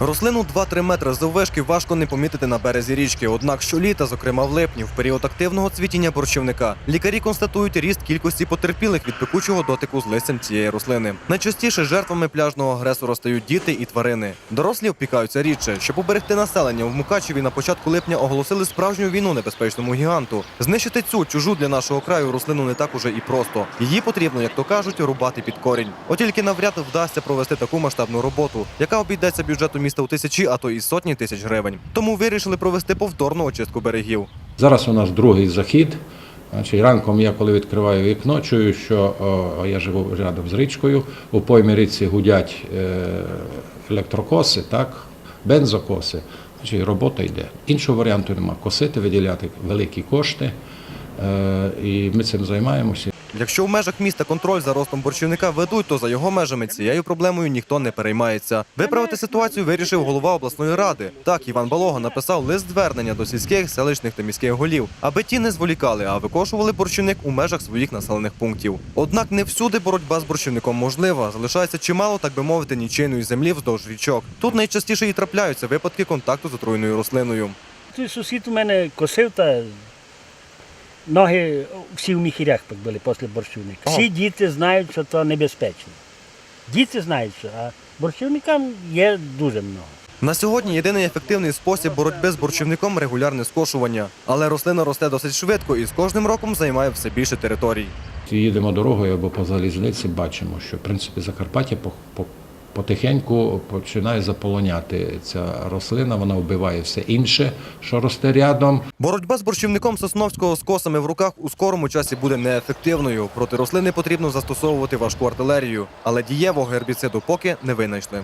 Рослину 2-3 метри заввишки важко не помітити на березі річки. Однак щоліта, зокрема в липні, в період активного цвітіння борщівника, лікарі констатують ріст кількості потерпілих від пекучого дотику з листям цієї рослини. Найчастіше жертвами пляжного агресора стають діти і тварини. Дорослі опікаються рідше. Щоб уберегти населення, в Мукачеві на початку липня оголосили справжню війну небезпечному гіганту. Знищити цю чужу для нашого краю рослину не так уже і просто. Її потрібно, як то кажуть, рубати під корінь. От тільки навряд вдасться провести таку масштабну роботу, яка обійдеться бюджету міста у тисячі, а то і сотні тисяч гривень. Тому вирішили провести повторну очистку берегів. Зараз у нас другий захід. Значить, ранком я коли відкриваю вікно, чую, що о, я живу рядом з річкою. У поймі річці гудять е, електрокоси, так, бензокоси. Значить, робота йде. Іншого варіанту немає. Косити, виділяти великі кошти. Е, і ми цим займаємося. Якщо в межах міста контроль за ростом борщівника ведуть, то за його межами цією проблемою ніхто не переймається. Виправити ситуацію вирішив голова обласної ради. Так, Іван Балога написав лист звернення до сільських, селищних та міських голів, аби ті не зволікали, а викошували борщівник у межах своїх населених пунктів. Однак не всюди боротьба з борщівником можлива. Залишається чимало, так би мовити, нічийної землі вздовж річок. Тут найчастіше і трапляються випадки контакту з отруєною рослиною. Сусід у мене косив та ноги всі в міхірях були після борщівника. Ага. Всі діти знають, що це небезпечно. Діти знають, що а борщівникам є дуже много. На сьогодні єдиний ефективний спосіб боротьби з борщівником регулярне скошування. Але рослина росте досить швидко і з кожним роком займає все більше територій. Їдемо дорогою або по залізниці, бачимо, що в принципі Закарпаття по, по, потихеньку починає заполоняти ця рослина, вона вбиває все інше, що росте рядом. Боротьба з борщівником сосновського з косами в руках у скорому часі буде неефективною. Проти рослини потрібно застосовувати важку артилерію, але дієвого гербіциду поки не винайшли.